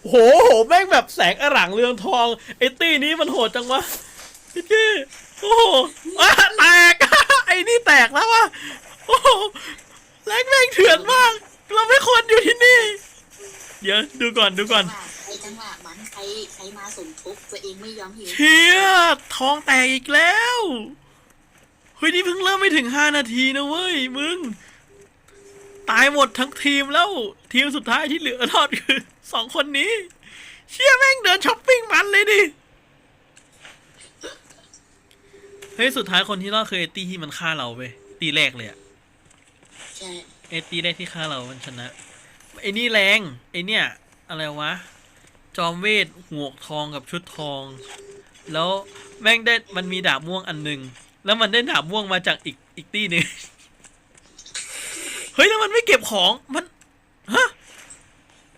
โอ้โหแม่งแบบแสงอร่างเรืองทองไอ้ตี้นี้มันโหดจังวะพี่เก้โอ้โหอะแตก ไอ้นี่แตกแล้ววะโอ้โหแรงแม่งเถื่อนมาก เราไม่ควรอยู่ที่นี่ เดี๋ยวดูก่อนดูก่อนว่าใครจังหวะมันใครใครมาสมทบตัวเองไม่ยอมหิวเชียทองแตกอีกแล้ว เฮ้ยนี่เพิ่งเริ่มไม่ถึงห้านาทีนะเว้ยมึง ตายหมดทั้งทีมแล้ว ทีมสุดท้ายที่เหลือรอดคือสองคนนี้ เชี่ยแม่งเดินช้อปปิ้งมันเลยดิเฮ้ยสุดท้ายคนที่รอดคือไอตีที่มันฆ่าเราไปตีแรกเลยอะใช่ไอตีแรกที่ฆ่าเรามันชนะไอนี่แรงไอเนี่ยอะไรวะ จอมเวทหวกทองกับชุดทอง แล้วแม่งได้มันมีดาบม่วงอันหนึ่งแล้วมันได้ดาบม่วงมาจากอีกอีกตีหนึ่งเฮ้ยแล้วมันไม่เก็บของมันฮะ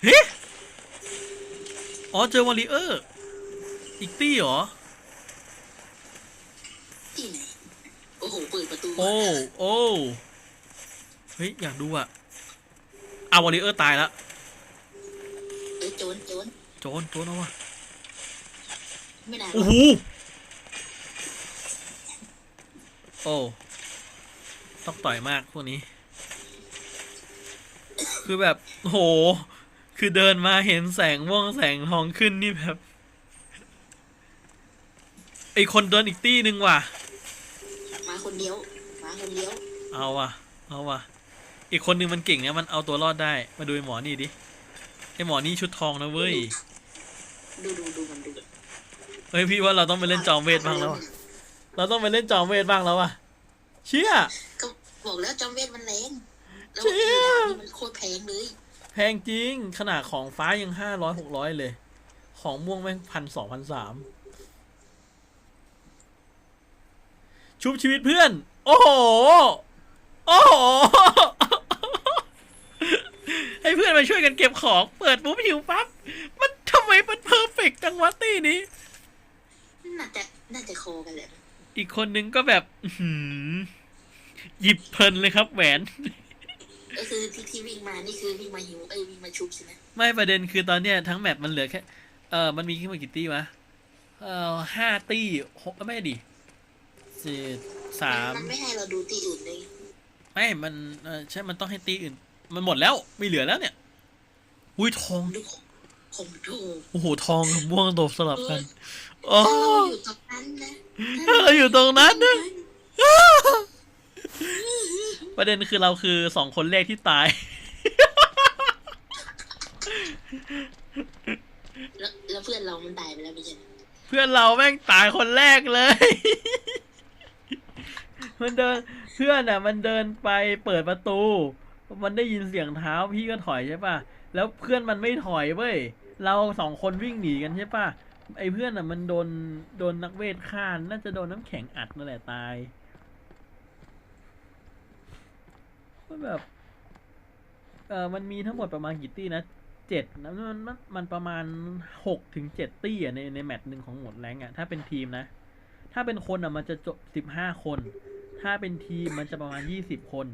เฮ้อ๋อเจอวอลเลเยอร์อีกตีเหรอที่ไหนโอ้โหเปิดประตูโอ้โอ้เฮ้ยอยากดูอะอาวอลเลเยอร์ตายแล้วเอ้ยโจรโจรโจนโจนเอาวะไม่ได้หรโอ้อกโหโอ้ต้องต่อยมากพวกนี้ คือแบบโห คือเดินมาเห็นแสงม่วงแสงทองขึ้นนี่แบบไอคนเดินอีกตี้หนึ่งว่ะ มาคนเดียว มาคนเดียว เอาว่ะ เอาว่ะ อีกคนหนึ่งมันเก่งนะมันเอาตัวรอดได้ มาดูไอหมอนี่ดิ ไอหมอนี่ชุดทองนะเว้ย ดูดูดูมันดูเฮ้ยพี่ว่าเราต้องไปเล่นจอมเวทบ้างแล้วอะเราต้องไปเล่นจอมเวทบ้างแล้วอะเชี่ย ก็บอกแล้วจอมเวทมันแรง แล้วเชี่ไอ้ยดาบนี่มันโคตรแพงเลย แพงจริง ขนาดของฟ้ายังห้าร้อยหกร้อยเลย ของม่วงแม่งพันสองพันสามชุบชีวิตเพื่อน โอ้โห โอ้โห ให้เพื่อนมาช่วยกันเก็บของ เปิดปุ๊บหิวปั๊บ มันทำไมมันเพอร์เฟกต์จังวะตี้นี้ น่าจะ น่าจะโคกันแหละ อีกคนนึงก็แบบ อื้อหือหยิบเพลินเลยครับแหวน ก็คือที่ที่วิ่งมานี่คือวิ่งมาหิวเอ้ยวิ่งมาชุบใช่ไหมไม่ประเด็นคือตอนเนี้ยทั้งแมปมันเหลือแค่เออมันมีแค่มากี่ตี้วะเออห้าตี้หกไม่ดิสี่สามมันไม่ให้เราดูที่อื่นเลยไม่มันเออใช่มันต้องให้ตีอื่น มันหมดแล้วไม่เหลือแล้วเนี่ยอุ้ยทองดูของของโถโอ้โหทองกับม่วงโดบสลับกันโอ้ถ้าเราอยู่ตรงนั้นนะถ้าเราอยู่ตรงนั้นนะ ประเด็นคือเราคือสองคนแรกที่ตาย แล้วแล้วเพื่อนเรามันตายไปแล้วไม่ใช่เหรอเพื่อนเราแม่งตายคนแรกเลย มันเดินเพื่อนอะ มันเดินไปเปิดประตู มันได้ยินเสียงเท้าพี่ก็ถอยใช่ป่ะ แล้วเพื่อนมันไม่ถอยเว้ย เราสองคนวิ่งหนีกันใช่ป่ะ ไอ้เพื่อนอะมันโดนโดนนักเวทฆ่าน่าจะโดนน้ำแข็งอัดนั่นแหละตาย ก็แบบ เออมันมีทั้งหมดประมาณกี่ตี้นะเจ็ดนะมันมันมันประมาณหกถึงเจ็ดตี้อะในในแมตช์หนึ่งของหมดแรงอะ ถ้าเป็นทีมนะ ถ้าเป็นคนอะมันจะจบสิบห้าคน ถ้าเป็นทีมมันจะประมาณยี่สิบคน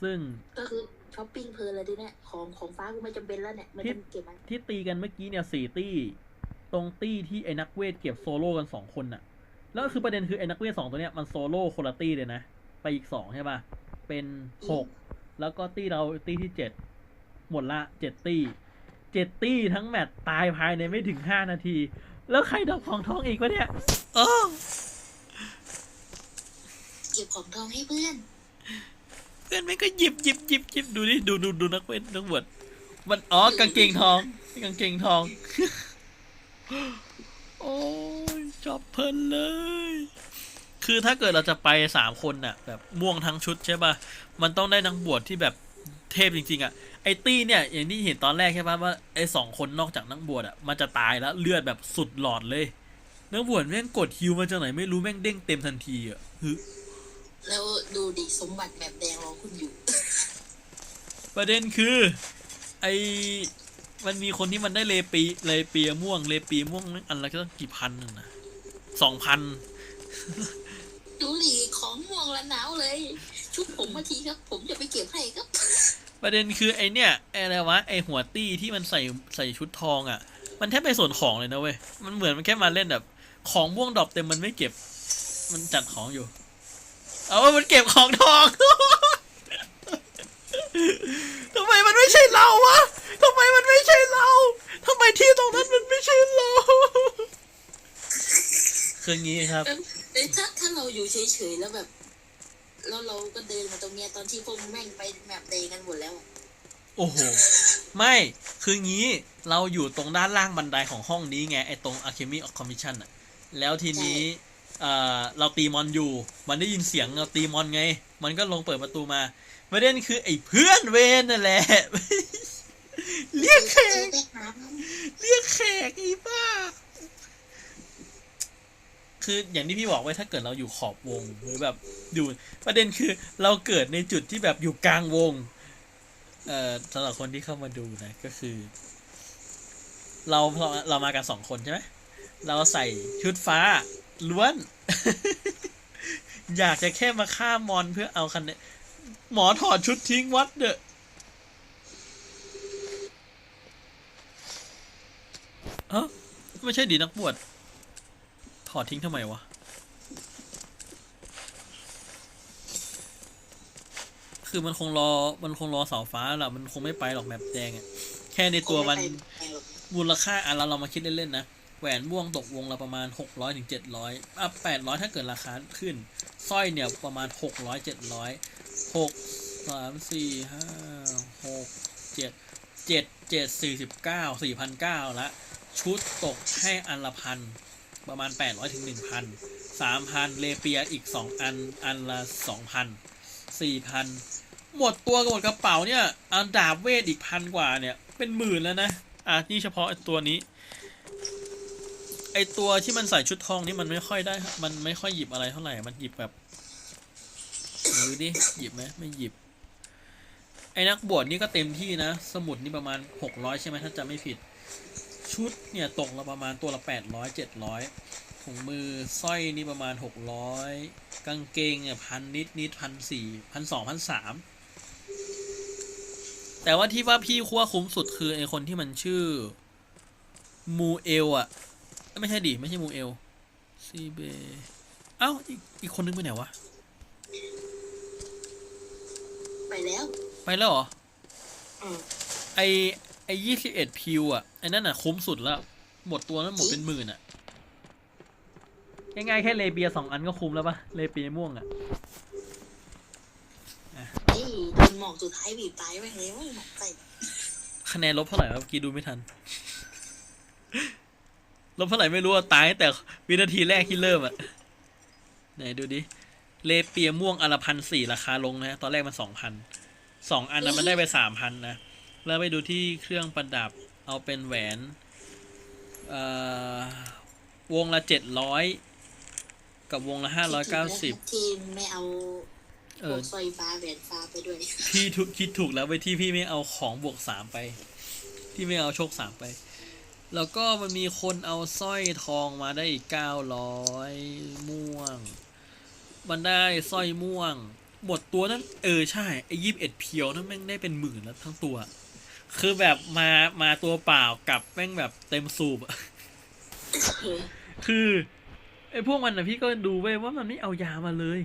ซึ่งก็คือช้อปปิ้งเพลินเลยทีเนี้ยของของฟ้ากูไม่จำเป็นแล้วเนี่ยมันจะเก็บมันที่ตีกันเมื่อกี้เนี่ยสี่ตี้ ตรงตี้ที่ไอ้นักเวทเก็บโซโล่กันสองคนน่ะ แล้วคือประเด็นคือไอ้นักเวทสองตัวเนี้ยมันโซโล่คนละตี้เลยนะ ไปอีกสองใช่ป่ะ เป็นหกแล้วก็ตี้เราตี้ที่เจ็ดหมดละเจ็ดตี้เจ็ดตี้ทั้งแมตช์ตายภายในไม่ถึงห้านาที แล้วใครดอกของทองอีกวะเนี่ยเออเก็บของทองให้เพื่อน เพื่อนมันก็หยิบหยิบหยิบหยิบดูดิดูดูดูนักเวทนักบวชมันอ๋อกางเกงทองกางเกงทอง โอ้ยชอบเพลินเลย คือถ้าเกิดเราจะไปสามคนน่ะแบบม่วงทั้งชุดใช่ป่ะ มันต้องได้นักบวชที่แบบเทพจริงๆอะไอ้ตี้เนี่ยอย่างที่เห็นตอนแรกใช่ป่ะว่าไอ้สองคนนอกจากนักบวชอะมันจะตายแล้วเลือดแบบสุดหลอดเลย นักบวชแม่งกดฮิวมาจากไหนไม่รู้แม่งเด้งเต็มทันทีอะฮึแล้วดูดิสมบัติแบบแดงรอคุณอยู่ ประเด็นคือไอมันมีคนที่มันได้เลปีเลเปียม่วงเลปีม่วงนั่นอันละก็ต้องกี่พันนึงนะสองพัน ดูหลีของม่วงละหนาวเลย ชุบผมมาทีครับ ผมจะไปเก็บให้ครับ ประเด็นคือไอเนี่ยไออะไรวะไอหัวตี้ที่มันใส่ใส่ชุดทองอะ่ะ มันแทบไม่ส่วนของเลยนะเว้ยมันเหมือนมันแค่มาเล่นแบบ ของม่วงดรอปเต็มมันไม่เก็บ มันจัดของอยู่ เอาว่ามันเก็บของทองทำไมมันไม่ใช่เราวะทำไมมันไม่ใช่เราทำไมที่ตรงนั้นมันไม่ใช่เรา คืองี้ครับ เอ้ยเอ้ยถ้าถ้าเราอยู่เฉยๆแล้วแบบแล้วเราก็เดินมาตรงเนี้ยตอนที่พวกแม่งไปแมปเดย์กันหมดแล้วอะโอ้โห ไม่คืองี้เราอยู่ตรงด้านล่างบันไดของห้องนี้ไงไอตรง Alchemy of Commission อะแล้วทีนี้เอ่อเราตีมอนอยู่ มันได้ยินเสียงเราตีมอนไง มันก็ลงเปิดประตูมาประเด็นคือไอ้เพื่อนเวนนั่นแหละ เรียกแขเจอกแม่น้ำเรียกแขกไอ้บ้า คืออย่างที่พี่บอกไว้ถ้าเกิดเราอยู่ขอบวงหรือแบบอยู่ประเด็นคือเราเกิดในจุดที่แบบอยู่กลางวง เอ่อสำหรับคนที่เข้ามาดูนะก็คือ เราเราเรามากันสองคนใช่ไหมเราใส่ชุดฟ้าล้วน อยากจะแค่มาฆ่ามอนเพื่อเอาคะแนนหมอถอดชุดทิ้งวัดเดอเอ้าไม่ใช่ดีนักบวช ถอดทิ้งทำไมวะ คือมันคงรอ มันคงรอเสาฟ้าแหละมันคงไม่ไปหรอกแมปแดงอะแค่ในตัวมันมูลค่าอะเราเรามาคิดเล่นๆนะ แหวนม่วงตกวงละประมาณหกร้อยถึงเจ็ดร้อยอะแปดร้อยถ้าเกิดราคาขึ้น สร้อยเนี่ยประมาณหกร้อยเจ็ดร้อยหกสามสี่ห้าหกเจ็ดเจ็ดเจ็ดสี่สิบเก้าสี่พันเก้าละ ชุดตกให้อันละพัน ประมาณแปดร้อยถึงหนึ่งพันสามพันเลเปียอีกสองอัน อันละสองพันสี่พันหมดตัวกับหมดกระเป๋าเนี่ยอันดาบเวทอีกพันกว่าเนี่ย เป็นหมื่นแล้วนะ อะนี่เฉพาะตัวนี้ ไอตัวที่มันใส่ชุดทองนี่มันไม่ค่อยได้ มันไม่ค่อยหยิบอะไรเท่าไหร่ มันหยิบแบบดูดิ หยิบไหมไม่หยิบ ไอ้นักบวชนี่ก็เต็มที่นะ สมุดนี่ประมาณหกร้อยใช่ไหมถ้าจำไม่ผิด ชุดเนี่ยตกละประมาณตัวละแปดร้อยเจ็ดร้อยถุงมือสร้อยนี่ประมาณหกร้อยกางเกงเนี่ยพันนิดนิดพันสี่พันสองพันสามแต่ว่าที่ว่าพี่คั่วคุ้มสุดคือไอคนที่มันชื่อ มูเอลอะเอ้ยไม่ใช่ดิไม่ใช่มูเอลซีเบเอ้าอีกอีกคนนึงไปไหนวะ ไปแล้ว ไปแล้วเหรออืมไอไอยี่สิบเอ็ดพิวอะไอนั่นอะคุ้มสุดแล้ว หมดตัวนั้นหมดเป็นหมื่นอะง่ายๆแค่เลเบียสองอันก็คุ้มแล้วปะเลเบียม่วงอะนี่โดนหมอกสุดท้ายบีบตายไปเลยว่าหมอกใส่คะแนนลบเท่าไหร่วะเมื่อกี้ดูไม่ทัน ลบเท่าไหร่ไม่รู้อะตายตั้งแต่วินาทีแรกที่เริ่มอะไหนดูดิ เลเปียม่วงอันละพันสี่ราคาลงนะ ตอนแรกมันสองพันสองอันนั้นมันได้ไปสามพันนะ แล้วไปดูที่เครื่องประดับเอาเป็นแหวนเอ่อวงละเจ็ดร้อยกับวงละห้าร้อยเก้าสิบที่ไม่เอาเอพวอกสร้อยฟ้าแหวนฟ้าไปด้วยพี่ทุกคิดถูกแล้วไปที่พี่ไม่เอาของบวกสามไป ที่ไม่เอาโชคสามไป แล้วก็มันมีคนเอาสร้อยทองมาได้อีกเก้าร้อยม่วง มันได้สร้อยม่วง หมดตัวนั้น เออใช่ไอ้ยี่สิบเอ็ดเพียวนั่นแม่งได้เป็นหมื่นแล้วทั้งตัว คือแบบมามาตัวเปล่ากับแม่งแบบเต็มสูบ คือไอ้พวกมันนะพี่ก็ดูไว้ยว่ามันไม่เอายามาเลย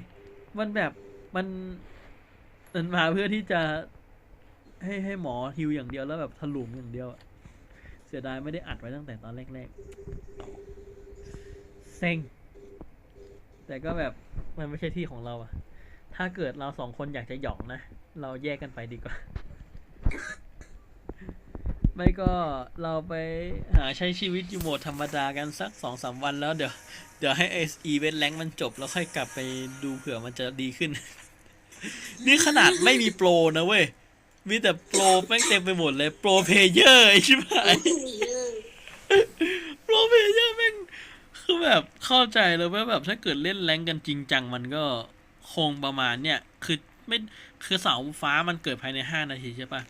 มันแบบมันมันมาเพื่อที่จะให้ให้หมอฮิวอย่างเดียวแล้วแบบถลุงอย่างเดียว เสียดายไม่ได้อัดไว้ตั้งแต่ตอนแรกๆเซ็ง แต่ก็แบบมันไม่ใช่ที่ของเราอะถ้าเกิดเราสองคนอยากจะหยองนะ เราแยกกันไปดีกว่า ไม่ก็เราไปหาใช้ชีวิตอยู่โหมดธรรมดากันสักสองสามวันแล้วเดี๋ยว เดี๋ยวให้ไออีเวนต์แรงมันจบแล้วค่อยกลับไปดูเผื่อมันจะดีขึ้น นี่ขนาดไม่มีโปรนะเว้ย มีแต่โปรแม่งเต็มไปหมดเลย โปรเพลเยอร์ไอชิบหายโปรเพลเยอร์แม่งคือแบบเข้าใจเลยว่าแบบถ้าเกิดเล่นแรงกันจริงจังมันก็คงประมาณเนี่ย คือไม่คือเสาฟ้ามันเกิดภายในห้านาทีใช่ปะ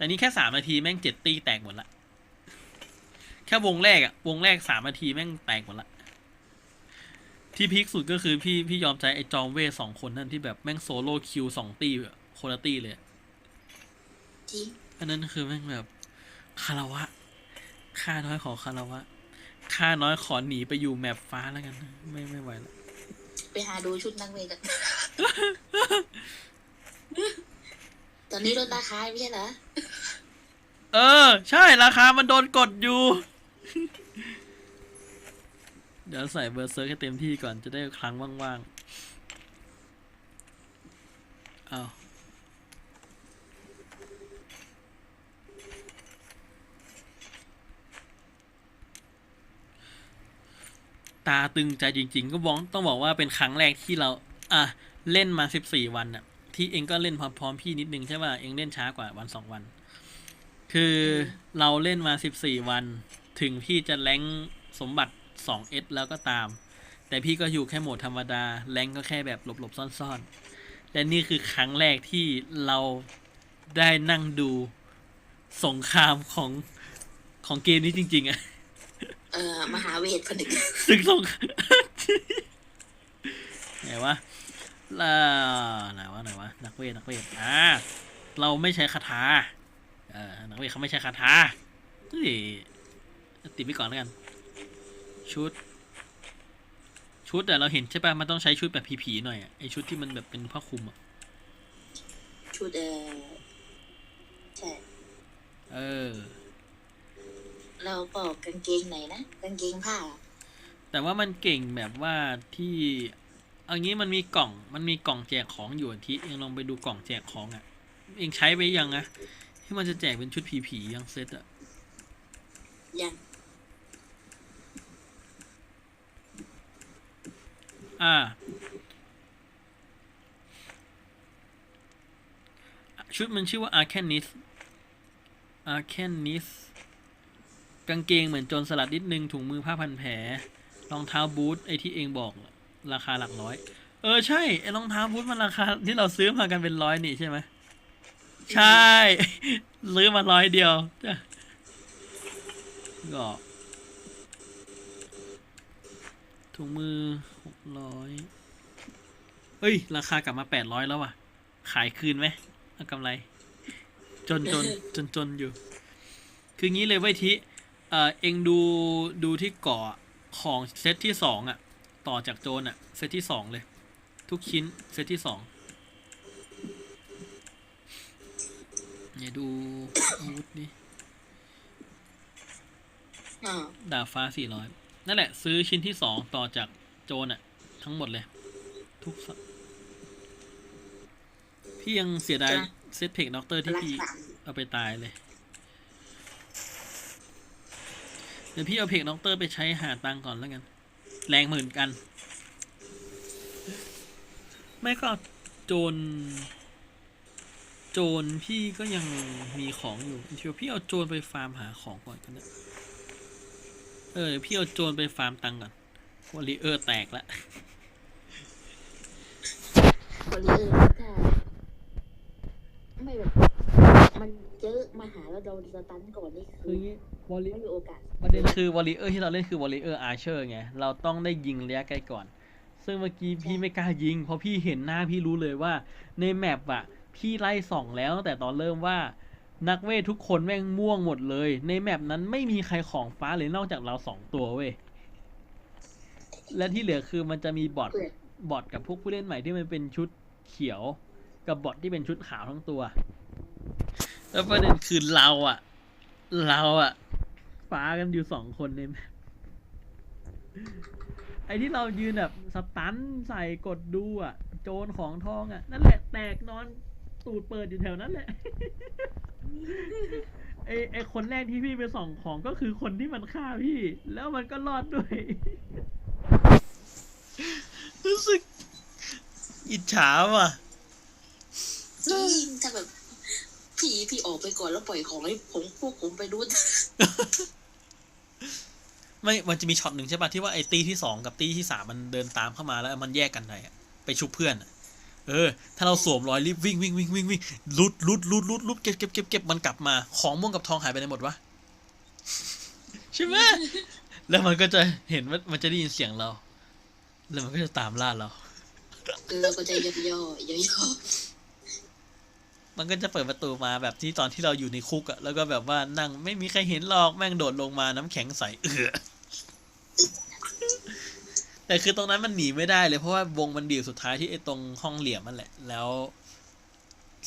แต่นี่แค่สามนาทีแม่งเจ็ดตีแตกหมดละ แค่วงแรกอะวงแรกสามนาทีแม่งแตกหมดละ ที่พีคสุดก็คือพี่พี่ยอมใจไอ้จอมเวทสองคนนั่นที่แบบแม่งโซโล่คิวสองตีคนละตีเลยอะจริงอันนั้นคือแม่งแบบคารวะค่าน้อยของคารวะค่าน้อยขอหนีไปอยู่แมปฟ้าแล้วกัน ไม่ไม่ไหวแล้วไปหาดูชุดนักเวทกัน ตอนนี้ลดราคาไม่ใช่เหรอเออ ใช่ราคามันโดนกดอยู่ เดี๋ยวใส่เบอร์เซอร์ให้เต็มที่ก่อนจะได้ครั้งว่างๆ เอาตาตึงใจจริง ๆ ก็บอกต้องบอกว่าเป็นครั้งแรกที่เรา อะ เล่นมาสิบสี่วันอะ ที่เองก็เล่นพร้อมๆพี่นิดนึงใช่ป่ะเองเล่นช้ากว่าวันสองวัน คือเราเล่นมาสิบสี่วัน ถึงพี่จะแรงค์สมบัติสองเอสแล้วก็ตาม แต่พี่ก็อยู่แค่โหมดธรรมดาแรงค์ก็แค่แบบหลบๆซ่อนๆและนี่คือครั้งแรกที่เราได้นั่งดูสงครามของของเกมนี้จริง ๆอะเอ่อมหาเวทผนึกซึ่งสงไหนวะ ล่าไหนวะไหนวะนักเวทนักเวทอ่าเราไม่ใช้คาถาเออนักเวทเขาไม่ใช้คาถาเฮ้ยติดไปก่อนแล้วกัน ชุด ชุดแต่เราเห็นใช่ปะมันต้องใช้ชุดแบบผีๆหน่อยอะไอชุดที่มันแบบเป็นผ้าคลุมอะชุดเอ่อใช่เออ เราก็กางเกงไหนนะกางเกงผ้า แต่ว่ามันเก่งแบบว่าที่ เอางี้มันมีกล่องมันมีกล่องแจกของอยู่ที่เองลองไปดูกล่องแจกของอะ่ะ เองใช้ไปยังอะที่มันจะแจกเป็นชุดผีๆยังเซตอะยังอ่า ชุดมันชื่อว่า Arcanis Arcanis กางเกงเหมือนโจรสลัดนิดนึงถุงมือผ้าพันแผลรองเท้าบูทไอที่เองบอก ราคาหลักร้อย เออใช่ไอรองเท้าบูทมันราคาที่เราซื้อมากันเป็นร้อยนี่ใช่ไหมใช่ซื้อมาร้อยเดียวจ้ะก็ถุงมือหกร้อยเอ้ย ราคากลับมาแปดร้อยแล้วว่ะ ขายคืนไหมเอากำไร จนจนจนจนอยู่ คืองี้เลยเว้ยทิเอ่อเองดูดูที่เกาะของเซตที่สองอะ ต่อจากโจนอะเซตที่สองเลย ทุกชิ้นเซตที่สองเนี่ยดูอาวุธนี่อ่าดาบฟ้าสี่ร้อยนั่นแหละ ซื้อชิ้นที่สองต่อจากโจนอะทั้งหมดเลย ทุกสพี่ยังเสียดายเซตเพกด็อกเตอร์ที่รักพี่ษาเอาไปตายเลย เดี๋ยวพี่เอาเพกด็อกเตอร์ไปใช้หาตังค์ก่อนแล้วกัน แรงเหมื่นกัน ไม่ก็โจรโจรพี่ก็ยังมีของอยู่เดี๋ยวพี่เอาโจรไปฟาร์มหาของก่อนกันนะเออพี่เอาโจรไปฟาร์มตังก่อนวอลเลเออร์แตกละบริเออร์ถ้าไม่แบบ มันเจอมาหาแล้วเราสตันก่อนนี่คืคือองี้วอลเลไม่มีโอกาส ประเด็นคือวอลเลเยอร์ที่เราเล่นคือวอลเลเยอร์อาร์เชอร์ไง เราต้องได้ยิงระยะไกลก่อน ซึ่งเมื่อกี้พี่ไม่กล้ายิง เพราะพี่เห็นหน้าพี่รู้เลยว่า ในแมปอะพี่ไล่ส่องแล้วตั้งแต่ตอนเริ่มว่า นักเวททุกคนแม่งม่วงหมดเลย ในแมปนั้นไม่มีใครของฟ้าเลยนอกจากเราสองตัวเว้ย และที่เหลือคือมันจะมีบอทเพื่อนบอทกับพวกผู้เล่นใหม่ที่มันเป็นชุดเขียว กับบอทที่เป็นชุดขาวทั้งตัว แล้วประเด็นคือเราอะเราอะฟ้ากันอยู่สองคนในแมปไอ้ที่เรายืนแบบสตันใส่กดดูอะโจรของทองอะนั่นแหละแตกนอนตูดเปิดอยู่แถวนั้นแหละ ไอไอคนแรกที่พี่ไปส่องของก็คือคนที่มันฆ่าพี่ แล้วมันก็รอดด้วย รู้สึก อิจฉาว่ะ จริงถ้าแบบ พี่พี่ออกไปก่อนแล้วปล่อยของให้ผมพวกผมไปดูไม่มันจะมีช็อตหนึ่งใช่ป่ะที่ว่าไอ้ตีที่สองกับตีที่สามมันเดินตามเข้ามาแล้วมันแยกกันไปอะไปชุบเพื่อนอะเออ ถ้าเราสวมรอยรีบวิ่งวิ่งวิ่งวิ่งวิ่งลุดลุดลุดลุดลุดเก็บเก็บเก็บเก็บมันกลับมาของม่วงกับทองหายไปไหนหมดวะใช่ไหมแล้วมันก็จะเห็นว่ามันจะได้ยินเสียงเรา แล้วมันก็จะตามล่าเราเราก็จะย่อย่อย่อย่อ มันก็จะเปิดประตูมาแบบที่ตอนที่เราอยู่ในคุกอะแล้วก็แบบว่านั่งไม่มีใครเห็นหรอกแม่งโดดลงมาน้ำแข็งใสเอือแต่คือตรงนั้นมันหนีไม่ได้เลยเพราะว่าวงมันดีบสุดท้ายที่ไอ้ตรงห้องเหลี่ยมมันแหละ แล้ว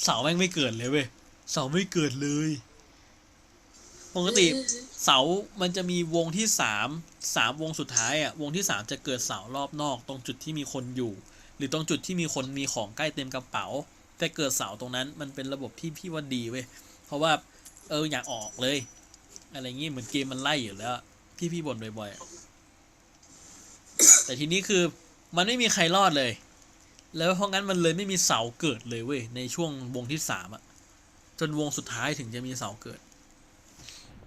เสาแม่งไม่เกิดเลยเว้ยเสาไม่เกิดเลยปกติเสามันจะมีวงที่สามสามวงสุดท้ายอะวงที่สามจะเกิดเสารอบนอก ตรงจุดที่มีคนอยู่ หรือตรงจุดที่มีคนมีของใกล้เต็มกระเป๋า แต่เกิดเสาตรงนั้นมันเป็นระบบที่พี่ว่าดีเว้ยเพราะว่าเอออยากออกเลย อะไรงี้เหมือนเกมมันไล่อยู่แล้ว พี่พี่บ่นบ่อยๆแต่ทีนี้คือมันไม่มีใครรอดเลย แล้วเพราะงั้นมันเลยไม่มีเสาเกิดเลยเว้ยในช่วงวงที่สามอะจนวงสุดท้ายถึงจะมีเสาเกิด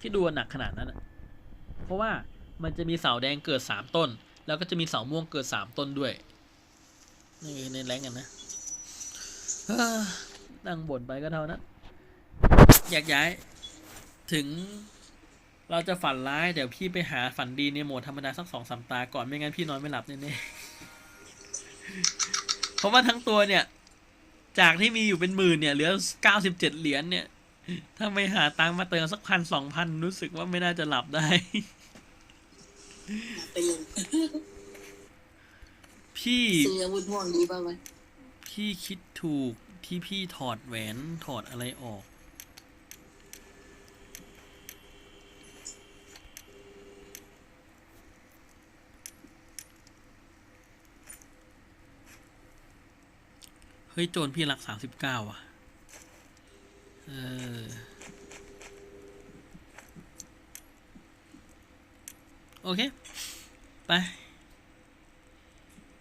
ที่ดูหนักขนาดนั้นอะเพราะว่ามันจะมีเสาแดงเกิดสามต้น แล้วก็จะมีเสาม่วงเกิดสามต้นด้วยนี่ในแรงกันนะ นั่งบ่นไปก็เท่านั้นอยากย้าย ถึง เราจะฝันร้ายเดี๋ยวพี่ไปหาฝันดีในโหมดธรรมดาสักสองสามตาก่อนไม่งั้นพี่นอนไม่หลับแน่ๆเพราะว่าทั้งตัวเนี่ย จากที่มีอยู่เป็นหมื่นเนี่ยเหลือเก้าสิบเจ็ดเหรียญเนี่ย ถ้าไม่หาตังค์มาเติมสักพันสองพันรู้สึกว่าไม่น่าจะหลับได้ไปเลยพี่ซื้ออาวุธม่วงดีป่าววะ พี่คิดถูกที่พี่ถอดแหวนถอดอะไรออก เฮ้ย โจรพี่รักสามสิบเก้าอะ เออ โอเค ไป